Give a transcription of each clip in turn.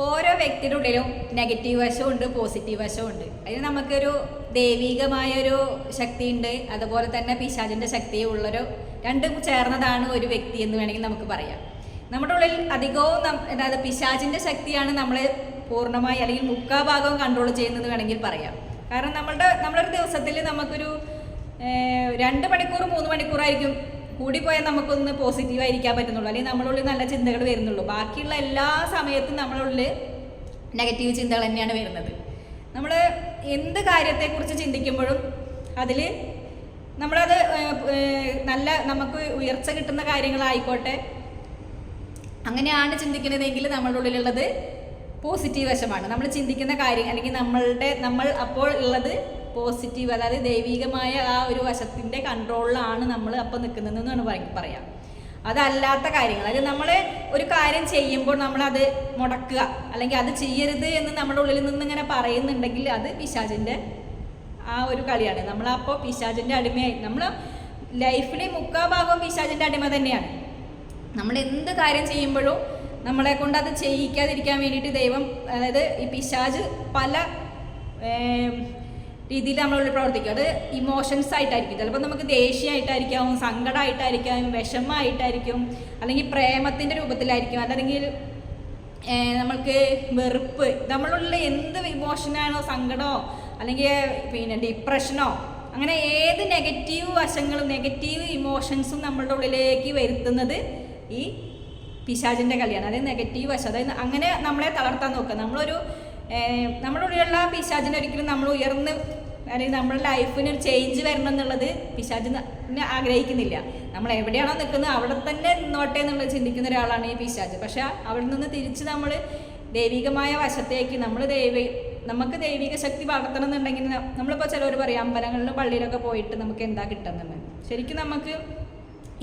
ഓരോ വ്യക്തിയുടെ ഉള്ളിലും നെഗറ്റീവ് വശമുണ്ട് പോസിറ്റീവ് വശമുണ്ട് അതിന് നമുക്കൊരു ദൈവികമായൊരു ശക്തിയുണ്ട്. അതുപോലെ തന്നെ പിശാചിന്റെ ശക്തിയും ഉള്ളൊരു രണ്ടും ചേർന്നതാണ് ഒരു വ്യക്തി എന്ന് വേണമെങ്കിൽ നമുക്ക് പറയാം. നമ്മുടെ ഉള്ളിൽ അധികവും അതായത് പിശാചിന്റെ ശക്തിയാണ് നമ്മൾ പൂർണമായി അല്ലെങ്കിൽ മുക്കാ ഭാഗവും കൺട്രോൾ ചെയ്യുന്നത് വേണമെങ്കിൽ പറയാം. കാരണം നമ്മളുടെ നമ്മളൊരു ദിവസത്തിൽ നമുക്കൊരു രണ്ട് മണിക്കൂർ മൂന്ന് മണിക്കൂറായിരിക്കും കൂടിപ്പോയാൽ നമുക്കൊന്ന് പോസിറ്റീവ് ആയിരിക്കാൻ പറ്റുന്നുള്ളൂ. അല്ലെങ്കിൽ നമ്മളുള്ളിൽ നല്ല ചിന്തകൾ വരുന്നുള്ളൂ. ബാക്കിയുള്ള എല്ലാ സമയത്തും നമ്മളുള്ളിൽ നെഗറ്റീവ് ചിന്തകൾ തന്നെയാണ് വരുന്നത്. നമ്മൾ എന്ത് കാര്യത്തെക്കുറിച്ച് ചിന്തിക്കുമ്പോഴും അതിൽ നമ്മളത് നല്ല നമുക്ക് ഉയർച്ച കിട്ടുന്ന കാര്യങ്ങളായിക്കോട്ടെ. അങ്ങനെയാണ് ചിന്തിക്കുന്നതെങ്കിൽ നമ്മളുടെ ഉള്ളിലുള്ളത് പോസിറ്റീവ് വശമാണ്. നമ്മൾ ചിന്തിക്കുന്ന കാര്യം അല്ലെങ്കിൽ നമ്മളുടെ നമ്മൾ അപ്പോൾ ഉള്ളത് പോസിറ്റീവ് അതായത് ദൈവികമായ ആ ഒരു വശത്തിന്റെ കൺട്രോളിലാണ് നമ്മൾ അപ്പോൾ നിൽക്കുന്നതെന്നാണ് പറ- പറയാം. അതല്ലാത്ത കാര്യങ്ങൾ. അതായത് നമ്മൾ ഒരു കാര്യം ചെയ്യുമ്പോൾ നമ്മളത് മുടക്കുക അല്ലെങ്കിൽ അത് ചെയ്യരുത് എന്ന് നമ്മുടെ ഉള്ളിൽ നിന്ന് ഇങ്ങനെ പറയുന്നുണ്ടെങ്കിൽ അത് പിശാചിന്റെ ആ ഒരു കളിയാണ്. നമ്മളപ്പോൾ പിശാചിന്റെ അടിമയായി. നമ്മൾ ലൈഫിലെ മുക്കാ ഭാഗവും പിശാചിന്റെ അടിമ തന്നെയാണ്. നമ്മൾ എന്ത് കാര്യം ചെയ്യുമ്പോഴും നമ്മളെ കൊണ്ട് അത് ചെയ്യിക്കാതിരിക്കാൻ വേണ്ടിയിട്ട് ദൈവം അതായത് ഈ പിശാജ് പല രീതിയിൽ നമ്മളുള്ളിൽ പ്രവർത്തിക്കും. അത് ഇമോഷൻസ് ആയിട്ടായിരിക്കും. ചിലപ്പോൾ നമുക്ക് ദേഷ്യമായിട്ടായിരിക്കും സങ്കടമായിട്ടായിരിക്കും വിഷമമായിട്ടായിരിക്കും അല്ലെങ്കിൽ പ്രേമത്തിന്റെ രൂപത്തിലായിരിക്കും. അല്ലെങ്കിൽ നമ്മൾക്ക് വെറുപ്പ് നമ്മളുള്ള എന്ത് ഇമോഷനാണോ സങ്കടമോ അല്ലെങ്കിൽ പിന്നെ ഡിപ്രഷനോ അങ്ങനെ ഏത് നെഗറ്റീവ് വശങ്ങളും നെഗറ്റീവ് ഇമോഷൻസും നമ്മളുടെ ഉള്ളിലേക്ക് വരുത്തുന്നത് ഈ പിശാചിന്റെ കളിയാണ്. അതായത് നെഗറ്റീവ് വശം. അതായത് അങ്ങനെ നമ്മളെ തളർത്താൻ നോക്കുക. നമ്മളൊരു ഏഹ് നമ്മുടെ ഉള്ളിലുള്ള പിശാചിനെ ഒരിക്കലും നമ്മൾ ഉയർന്ന് അല്ലെങ്കിൽ നമ്മുടെ ലൈഫിന് ഒരു ചേഞ്ച് വരണം എന്നുള്ളത് പിശാചിന് ആഗ്രഹിക്കുന്നില്ല. നമ്മൾ എവിടെയാണോ നിൽക്കുന്നത് അവിടെ തന്നെ നിന്നോട്ടെ എന്നുള്ളത് ചിന്തിക്കുന്ന ഒരാളാണ് ഈ പിശാജ് പക്ഷെ അവിടെ നിന്ന് തിരിച്ച് നമ്മൾ ദൈവികമായ വശത്തേക്ക് നമ്മൾ ദൈവ നമുക്ക് ദൈവിക ശക്തി വളർത്തണം എന്നുണ്ടെങ്കിൽ നമ്മളിപ്പോൾ ചിലവർ പറയും അമ്പലങ്ങളിലും പള്ളിയിലൊക്കെ പോയിട്ട് നമുക്ക് എന്താ കിട്ടുന്നത്? ശരിക്കും നമുക്ക്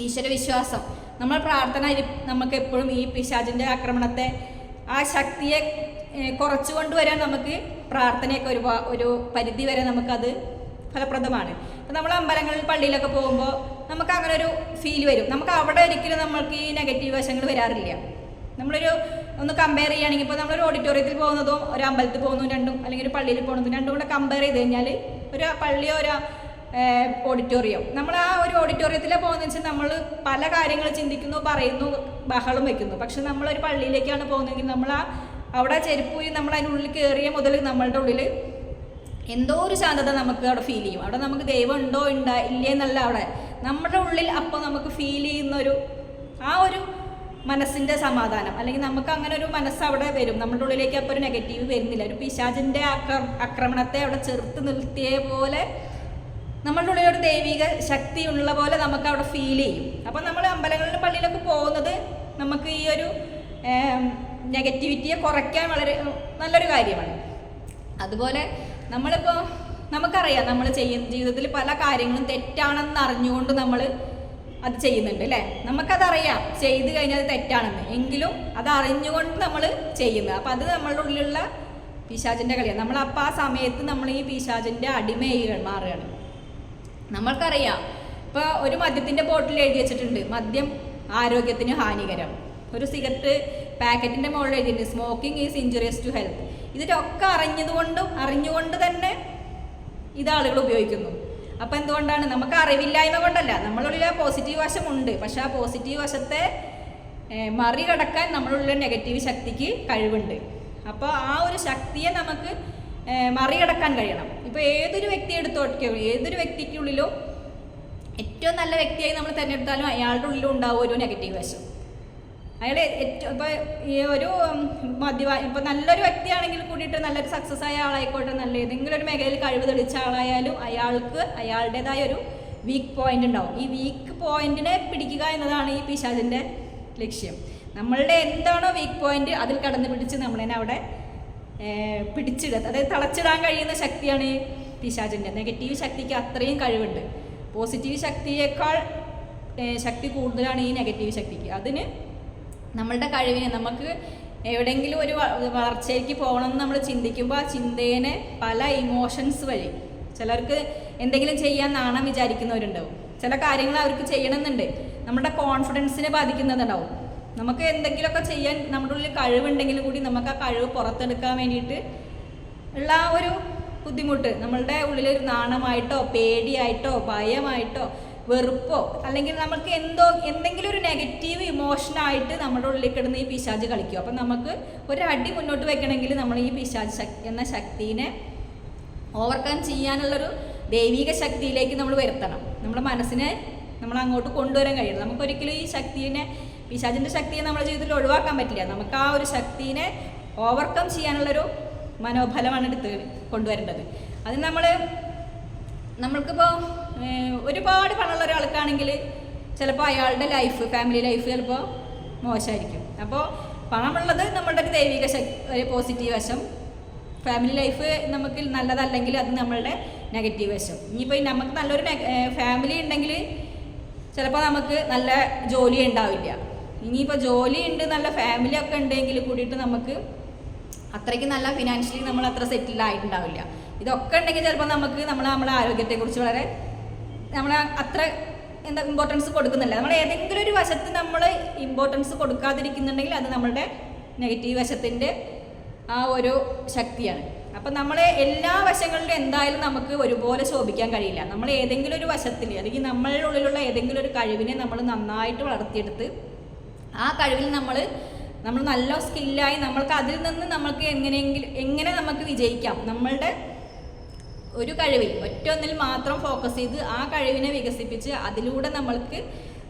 ഈശ്വര വിശ്വാസം നമ്മൾ പ്രാർത്ഥന നമുക്ക് എപ്പോഴും ഈ പിശാചിന്റെ ആക്രമണത്തെ ആ ശക്തിയെ കുറച്ചു കൊണ്ടുവരാൻ നമുക്ക് പ്രാർത്ഥനയൊക്കെ ഒരു ഒരു പരിധി വരെ നമുക്കത് ഫലപ്രദമാണ്. ഇപ്പം നമ്മൾ അമ്പലങ്ങളിൽ പള്ളിയിലൊക്കെ പോകുമ്പോൾ നമുക്ക് അങ്ങനെ ഒരു ഫീൽ വരും. നമുക്ക് അവിടെ ഒരിക്കലും നമ്മൾക്ക് ഈ നെഗറ്റീവ് വശങ്ങൾ വരാറില്ല. നമ്മളൊരു ഒന്ന് കമ്പയർ ചെയ്യുകയാണെങ്കിൽ ഇപ്പോൾ നമ്മളൊരു ഓഡിറ്റോറിയത്തിൽ പോകുന്നതും ഒരു അമ്പലത്തിൽ പോകുന്നതും രണ്ടും അല്ലെങ്കിൽ ഒരു പള്ളിയിൽ പോകുന്നതും രണ്ടും കൂടെ കമ്പയർ ചെയ്ത് കഴിഞ്ഞാൽ ഒരു പള്ളിയോ ഒരു ഓഡിറ്റോറിയം നമ്മൾ ആ ഒരു ഓഡിറ്റോറിയത്തിൽ പോകുന്നതെന്ന് വെച്ചാൽ നമ്മൾ പല കാര്യങ്ങൾ ചിന്തിക്കുന്നു പറയുന്നു ബഹളം വെക്കുന്നു. പക്ഷെ നമ്മളൊരു പള്ളിയിലേക്കാണ് പോകുന്നതെങ്കിൽ നമ്മൾ ആ അവിടെ ചെരുപ്പൂരി നമ്മൾ ഉള്ളിൽ കയറിയ മുതൽ നമ്മളുടെ ഉള്ളിൽ എന്തോ ഒരു ശാന്തത നമുക്ക് അവിടെ ഫീൽ ചെയ്യും. അവിടെ നമുക്ക് ദൈവം ഉണ്ടോ ഉണ്ടാ ഇല്ലേ എന്നല്ല അവിടെ. നമ്മുടെ ഉള്ളിൽ അപ്പോൾ നമുക്ക് ഫീൽ ചെയ്യുന്ന ഒരു ആ ഒരു മനസ്സിന്റെ സമാധാനം. അല്ലെങ്കിൽ നമുക്ക് അങ്ങനെ ഒരു മനസ്സ് അവിടെ വരും. നമ്മുടെ ഉള്ളിലേക്ക് അപ്പോൾ ഒരു നെഗറ്റീവ് വരുന്നില്ല. ഒരു പിശാചിന്റെ ആക്ര ആക്രമണത്തെ അവിടെ ചെറുത്ത് നിർത്തിയ പോലെ നമ്മളുടെ ഉള്ളിൽ ഒരു ദൈവിക ശക്തി ഉള്ള പോലെ നമുക്ക് അവിടെ ഫീൽ ചെയ്യും. അപ്പോൾ നമ്മൾ അമ്പലങ്ങളിലും പള്ളിയിലൊക്കെ പോകുന്നത് നമുക്ക് ഈ ഒരു നെഗറ്റിവിറ്റിയെ കുറയ്ക്കാൻ വളരെ നല്ലൊരു കാര്യമാണ്. അതുപോലെ നമ്മളിപ്പോൾ നമുക്കറിയാം നമ്മൾ ചെയ്യുന്ന ജീവിതത്തിൽ പല കാര്യങ്ങളും തെറ്റാണെന്ന് അറിഞ്ഞുകൊണ്ട് നമ്മൾ അത് ചെയ്യുന്നുണ്ട് അല്ലേ? നമുക്കതറിയാം. ചെയ്ത് കഴിഞ്ഞാൽ അത് തെറ്റാണെന്ന്. എങ്കിലും അത് അറിഞ്ഞുകൊണ്ട് നമ്മൾ ചെയ്യുന്നത്. അപ്പം അത് നമ്മളുടെ ഉള്ളിലുള്ള പിശാചിന്റെ കളിയാണ് നമ്മൾ ആ സമയത്ത് നമ്മൾ ഈ പിശാചിന്റെ അടിമയായി മാറുകയാണ്. നമ്മൾക്കറിയാം. ഇപ്പോൾ ഒരു മദ്യത്തിന്റെ ബോട്ടിൽ എഴുതി വെച്ചിട്ടുണ്ട്. മദ്യം ആരോഗ്യത്തിന് ഹാനികരം. ഒരു സിഗരറ്റ് പാക്കറ്റിന്റെ മുകളിൽ എഴുതിയിട്ടുണ്ട് smoking is injurious to health ഇതിലൊക്കെ അറിഞ്ഞതുകൊണ്ടും അറിഞ്ഞുകൊണ്ട് തന്നെ ഇത് ആളുകൾ ഉപയോഗിക്കുന്നു. അപ്പം എന്തുകൊണ്ടാണ്? നമുക്ക് അറിവില്ലായ്മ കൊണ്ടല്ല. നമ്മളുള്ളിൽ ആ പോസിറ്റീവ് വശമുണ്ട് പക്ഷേ ആ പോസിറ്റീവ് വശത്തെ മറികടക്കാൻ നമ്മളുള്ള നെഗറ്റീവ് ശക്തിക്ക് കഴിവുണ്ട്. അപ്പോൾ ആ ഒരു ശക്തിയെ നമുക്ക് മറികടക്കാൻ കഴിയണം. ഇപ്പോൾ ഏതൊരു വ്യക്തി എടുത്തോട്ടോ ഏതൊരു വ്യക്തിക്കുള്ളിലും ഏറ്റവും നല്ല വ്യക്തിയായി നമ്മൾ തിരഞ്ഞെടുത്താലും അയാളുടെ ഉള്ളിലും ഉണ്ടാവും ഒരു നെഗറ്റീവ് വശം. അയാൾ ഏറ്റവും ഇപ്പോൾ ഈ ഒരു മദ്യപാ ഇപ്പോൾ നല്ലൊരു വ്യക്തിയാണെങ്കിൽ കൂടിയിട്ട് നല്ലൊരു സക്സസ് ആയ ആളായിക്കോട്ടെ നല്ല ഏതെങ്കിലും ഒരു മേഖലയിൽ കഴിവ് തെളിച്ച ആളായാലും അയാൾക്ക് അയാളുടേതായ ഒരു വീക്ക് പോയിന്റ് ഉണ്ടാവും. ഈ വീക്ക് പോയിന്റിനെ പിടിക്കുക എന്നതാണ് ഈ പിശാചിന്റെ ലക്ഷ്യം. നമ്മളുടെ എന്താണോ വീക്ക് പോയിന്റ് അതിൽ കടന്നു പിടിച്ച് നമ്മളതിനെ അവിടെ പിടിച്ചിടുക അതായത് തളച്ചിടാൻ കഴിയുന്ന ശക്തിയാണ് ഈ പിശാചിന്റെ നെഗറ്റീവ് ശക്തിക്ക് അത്രയും കഴിവുണ്ട്. പോസിറ്റീവ് ശക്തിയേക്കാൾ ശക്തി കൂടുതലാണ് ഈ നെഗറ്റീവ് ശക്തിക്ക്. അതിന് നമ്മളുടെ കഴിവിനെ നമുക്ക് എവിടെയെങ്കിലും ഒരു വളർച്ചയിലേക്ക് പോകണമെന്ന് നമ്മൾ ചിന്തിക്കുമ്പോൾ ആ ചിന്തേനെ പല ഇമോഷൻസ് വഴി ചിലർക്ക് എന്തെങ്കിലും ചെയ്യാൻ നാണം വിചാരിക്കുന്നവരുണ്ടാവും. ചില കാര്യങ്ങൾ അവർക്ക് ചെയ്യണമെന്നുണ്ട്. നമ്മുടെ കോൺഫിഡൻസിനെ ബാധിക്കുന്നതുണ്ടാവും. നമുക്ക് എന്തെങ്കിലുമൊക്കെ ചെയ്യാൻ നമ്മുടെ ഉള്ളിൽ കഴിവുണ്ടെങ്കിലും കൂടി നമുക്ക് ആ കഴിവ് പുറത്തെടുക്കാൻ വേണ്ടിയിട്ട് ഉള്ള ഒരു ബുദ്ധിമുട്ട് നമ്മളുടെ ഉള്ളിലൊരു നാണമായിട്ടോ പേടിയായിട്ടോ ഭയമായിട്ടോ വെറുപ്പോ അല്ലെങ്കിൽ നമുക്ക് എന്തോ എന്തെങ്കിലും ഒരു നെഗറ്റീവ് ഇമോഷനായിട്ട് നമ്മുടെ ഉള്ളിൽ കിടന്ന് ഈ പിശാജ് കളിക്കും. അപ്പം നമുക്ക് ഒരു അടി മുന്നോട്ട് വെക്കണമെങ്കിൽ നമ്മൾ ഈ പിശാജ് ശക്തി എന്ന ശക്തിനെ ഓവർകം ചെയ്യാനുള്ളൊരു ദൈവിക ശക്തിയിലേക്ക് നമ്മൾ വരുത്തണം. നമ്മുടെ മനസ്സിനെ നമ്മൾ അങ്ങോട്ട് കൊണ്ടുവരാൻ കഴിയണം നമുക്കൊരിക്കലും ഈ ശക്തിനെ പിശാചിന്റെ ശക്തിയെ നമ്മുടെ ജീവിതത്തിൽ ഒഴിവാക്കാൻ പറ്റില്ല. നമുക്ക് ആ ഒരു ശക്തിനെ ഓവർകം ചെയ്യാനുള്ളൊരു മനോബലമാണ് എടുത്ത് കൊണ്ടുവരേണ്ടത്. അതിന് നമ്മൾ നമ്മൾക്കിപ്പോൾ ഒരുപാട് പണമുള്ള ഒരാൾക്കാണെങ്കിൽ ചിലപ്പോൾ അയാളുടെ ലൈഫ് ഫാമിലി ലൈഫ് ചിലപ്പോൾ മോശമായിരിക്കും. അപ്പോൾ പണമുള്ളത് നമ്മളുടെ ഒരു ദൈവിക ശക്തി ഒരു പോസിറ്റീവ് വശം ഫാമിലി ലൈഫ് നമുക്ക് നല്ലതല്ലെങ്കിൽ അത് നമ്മളുടെ നെഗറ്റീവ് വശം. ഇനിയിപ്പോൾ നമുക്ക് നല്ലൊരു ഫാമിലി ഉണ്ടെങ്കിൽ ചിലപ്പോൾ നമുക്ക് നല്ല ജോലി ഉണ്ടാവില്ല. ഇനിയിപ്പോൾ ജോലി ഉണ്ട് നല്ല ഫാമിലി ഒക്കെ ഉണ്ടെങ്കിൽ കൂടിയിട്ട് നമുക്ക് അത്രയ്ക്ക് നല്ല ഫിനാൻഷ്യലി നമ്മൾ അത്ര സെറ്റിൽഡ് ആയിട്ടുണ്ടാവില്ല. ഇതൊക്കെ ഉണ്ടെങ്കിൽ ചിലപ്പോൾ നമുക്ക് നമ്മൾ നമ്മുടെ ആരോഗ്യത്തെക്കുറിച്ച് വളരെ നമ്മൾ അത്ര എന്താ ഇമ്പോർട്ടൻസ് കൊടുക്കുന്നില്ല. നമ്മൾ ഏതെങ്കിലും ഒരു വശത്ത് നമ്മൾ ഇമ്പോർട്ടൻസ് കൊടുക്കാതിരിക്കുന്നുണ്ടെങ്കിൽ അത് നമ്മളുടെ നെഗറ്റീവ് വശത്തിന്റെ ആ ഒരു ശക്തിയാണ്. അപ്പം നമ്മൾ എല്ലാ വശങ്ങളിലും എന്തായാലും നമുക്ക് ഒരുപോലെ ശോഭിക്കാൻ കഴിയില്ല. നമ്മൾ ഏതെങ്കിലും ഒരു വശത്തിൽ അല്ലെങ്കിൽ നമ്മളുടെ ഉള്ളിലുള്ള ഏതെങ്കിലും ഒരു കഴിവിനെ നമ്മൾ നന്നായിട്ട് വളർത്തിയെടുത്ത് ആ കഴിവിൽ നമ്മൾ നമ്മൾ നല്ല സ്കില്ലായി നമ്മൾക്ക് അതിൽ നിന്ന് നമ്മൾക്ക് എങ്ങനെയെങ്കിലും എങ്ങനെ നമുക്ക് വിജയിക്കാം? നമ്മളുടെ ഒരു കഴിവിൽ ഒറ്റ ഒന്നിൽ മാത്രം ഫോക്കസ് ചെയ്ത് ആ കഴിവിനെ വികസിപ്പിച്ച് അതിലൂടെ നമ്മൾക്ക്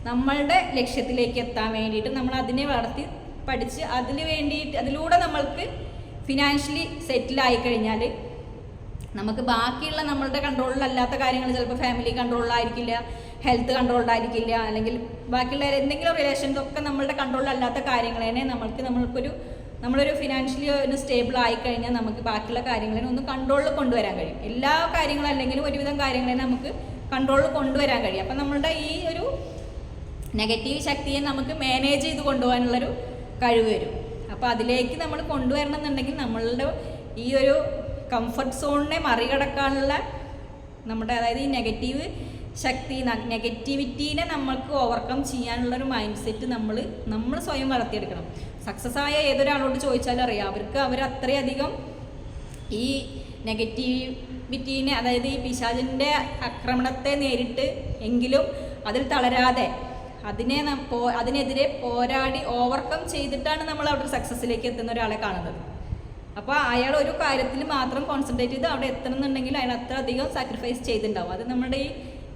നമ്മളുടെ ലക്ഷ്യത്തിലേക്ക് എത്താൻ വേണ്ടിയിട്ട് നമ്മൾ അതിനെ വളർത്തി പഠിച്ച് അതിന് വേണ്ടിയിട്ട് അതിലൂടെ നമ്മൾക്ക് ഫിനാൻഷ്യലി സെറ്റിലായി കഴിഞ്ഞാൽ നമുക്ക് ബാക്കിയുള്ള നമ്മളുടെ കൺട്രോളിലല്ലാത്ത കാര്യങ്ങൾ ചിലപ്പോൾ ഫാമിലി കൺട്രോളിലായിരിക്കില്ല ഹെൽത്ത് കൺട്രോൾഡായിരിക്കില്ല അല്ലെങ്കിൽ ബാക്കിയുള്ള എന്തെങ്കിലും റിലേഷൻസ് ഒക്കെ നമ്മളുടെ കൺട്രോളിലല്ലാത്ത തന്നെ നമ്മൾക്ക് നമ്മൾക്കൊരു നമ്മളൊരു ഫിനാൻഷ്യലി ഒന്ന് സ്റ്റേബിൾ ആയി കഴിഞ്ഞാൽ നമുക്ക് ബാക്കിയുള്ള കാര്യങ്ങളെ ഒന്ന് കൺട്രോളിൽ കൊണ്ടുവരാൻ കഴിയും. എല്ലാ കാര്യങ്ങളും അല്ലെങ്കിലും ഒരുവിധം കാര്യങ്ങളെ നമുക്ക് കൺട്രോളിൽ കൊണ്ടുവരാൻ കഴിയും. അപ്പം നമ്മളുടെ ഈ ഒരു നെഗറ്റീവ് ശക്തിയെ നമുക്ക് മാനേജ് ചെയ്ത് കൊണ്ടുപോകാനുള്ളൊരു കഴിവ് വരും. അപ്പോൾ അതിലേക്ക് നമ്മൾ കൊണ്ടുവരണം എന്നുണ്ടെങ്കിൽ നമ്മളുടെ ഈ ഒരു കംഫർട്ട് സോണിനെ മറികടക്കാനുള്ള നമ്മുടെ അതായത് ഈ നെഗറ്റീവ് ശക്തി നെഗറ്റിവിറ്റീനെ നമ്മൾക്ക് ഓവർകം ചെയ്യാനുള്ളൊരു മൈൻഡ് സെറ്റ് നമ്മൾ നമ്മൾ സ്വയം വളർത്തിയെടുക്കണം. സക്സസ് ആയ ഏതൊരാളോട് ചോദിച്ചാലും അറിയാം. അവർക്ക് അവർ അത്രയധികം ഈ നെഗറ്റിവിറ്റീനെ അതായത് ഈ പിശാചിന്റെ ആക്രമണത്തെ നേരിട്ട് എങ്കിലും അതിൽ തളരാതെ അതിനെ അതിനെതിരെ പോരാടി ഓവർകം ചെയ്തിട്ടാണ് നമ്മൾ അവിടെ സക്സസ്സിലേക്ക് എത്തുന്ന ഒരാളെ കാണുന്നത്. അപ്പോൾ അയാൾ ഒരു കാര്യത്തിൽ മാത്രം കോൺസെൻട്രേറ്റ് ചെയ്ത് അവിടെ എത്തണമെന്നുണ്ടെങ്കിൽ അയാൾ അത്ര അധികം സാക്രിഫൈസ് ചെയ്തിട്ടുണ്ടാവും. അത് നമ്മുടെ ഈ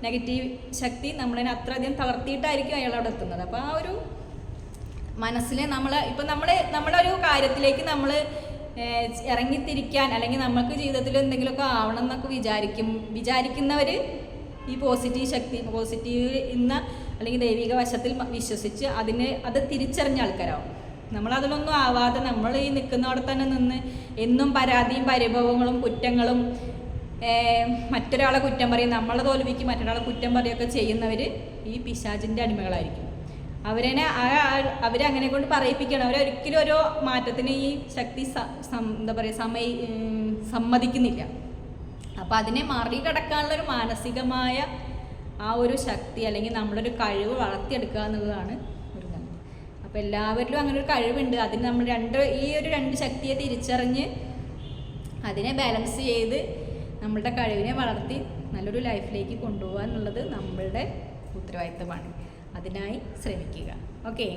നെഗറ്റീവ് ശക്തി നമ്മളതിനെ അത്രയധികം തളർത്തിയിട്ടായിരിക്കും അയാൾ അവിടെ എത്തുന്നത്. അപ്പോൾ ആ ഒരു മനസ്സിലെ നമ്മൾ ഇപ്പം നമ്മൾ നമ്മുടെ ഒരു കാര്യത്തിലേക്ക് നമ്മൾ ഇറങ്ങിത്തിരിക്കാൻ അല്ലെങ്കിൽ നമുക്ക് ജീവിതത്തിൽ എന്തെങ്കിലുമൊക്കെ ആവണം എന്നൊക്കെ വിചാരിക്കും വിചാരിക്കുന്നവർ ഈ പോസിറ്റീവ് ശക്തി പോസിറ്റീവ് ഇന്ന് അല്ലെങ്കിൽ ദൈവിക വശത്തിൽ വിശ്വസിച്ച് അതിന് അത് തിരിച്ചറിഞ്ഞ ആൾക്കാരാവും. നമ്മളതിലൊന്നും ആവാതെ നമ്മൾ ഈ നിൽക്കുന്നവിടെ തന്നെ നിന്ന് എന്നും പരാതിയും പരിഭവങ്ങളും കുറ്റങ്ങളും മറ്റൊരാളെ കുറ്റം പറയും നമ്മളെ തോൽവിക്ക് മറ്റൊരാളെ കുറ്റം പറയുകയൊക്കെ ചെയ്യുന്നവർ ഈ പിശാചിന്റെ അടിമകളായിരിക്കും. അവരെന്നെ അവരെ അങ്ങനെ കൊണ്ട് പറയിപ്പിക്കണം അവരൊരിക്കലും ഓരോ മാറ്റത്തിന് ഈ ശക്തി എന്താ പറയുക സമയ സമ്മതിക്കുന്നില്ല. അപ്പോൾ അതിനെ മറികടക്കാനുള്ള ഒരു മാനസികമായ ആ ഒരു ശക്തി അല്ലെങ്കിൽ നമ്മളൊരു കഴിവ് വളർത്തിയെടുക്കുക എന്നുള്ളതാണ് ഒരു അപ്പോൾ എല്ലാവരിലും അങ്ങനെ ഒരു കഴിവുണ്ട്. അതിന് നമ്മൾ രണ്ട് ഈ ഒരു രണ്ട് ശക്തിയെ തിരിച്ചറിഞ്ഞ് അതിനെ ബാലൻസ് ചെയ്ത് നമ്മളുടെ കഴിവിനെ വളർത്തി നല്ലൊരു ലൈഫിലേക്ക് കൊണ്ടുപോകാന്നുള്ളത് നമ്മളുടെ ഉത്തരവാദിത്തമാണ്. അതിനായി ശ്രമിക്കുക. ഓക്കെ